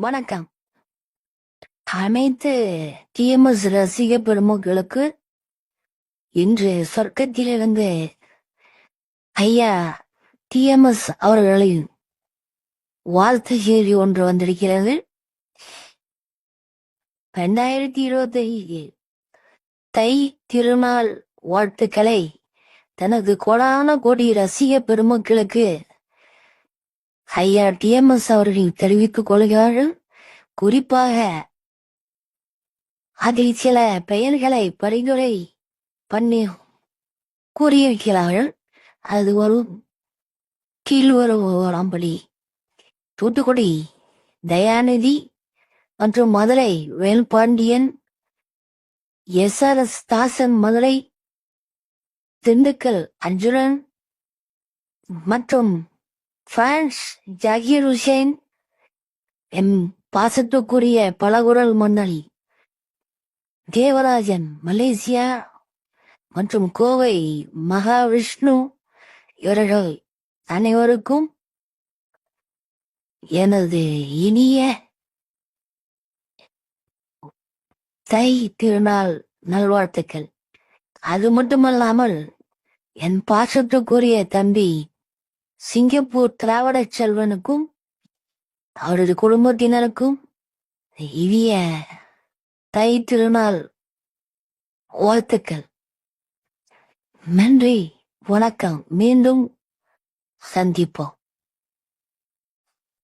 வணக்கம் அனைத்து டிஎம்எஸ் ரசிக பெருமக்களுக்கு இன்று சொர்க்கத்திலிருந்து ஐயா டிஎம்எஸ் அவர்களின் வாழ்த்து செய்தி ஒன்று வந்திருக்கிறது ரெண்டாயிரத்தி இருபத்தி தை திருநாள் வாழ்த்துக்களை தனது கோடான கோடி ரசிக பெருமக்களுக்கு ஐயா டிஎம்எஸ் அவர்களின் தெரிவித்துக் கொள்கிறார்கள் குறிப்பாக அதில் சில பெயர்களை பரிந்துரை பண்ணி கூறியிருக்கிறார்கள். அது ஒரு கீழ்வரம்படி தூத்துக்குடி தயாநிதி மற்றும் Madurai Velpandian S R S Dasan Madurai Dindigul Anjuran மற்றும் ஃபேன்ஸ் ஜாகீர் ஹுசேன் எம் பாசத்துக்குரிய பலகுரல் மன்னல் தேவராஜன் மலேசியா மற்றும் கோவை மகாவிஷ்ணு இவர்கள் அனைவருக்கும் எனது இனிய தை திருநாள் நல்வாழ்த்துக்கள். அது மட்டுமல்லாமல் என் பாசத்துக்குரிய தம்பி சிங்கப்பூர் திராவிடச் செல்வனுக்கும் அவரது குடும்பத்தினருக்கும் இவிய தை திருநாள் வாழ்த்துக்கள். நன்றி வணக்கம். மீண்டும் சந்திப்போம்.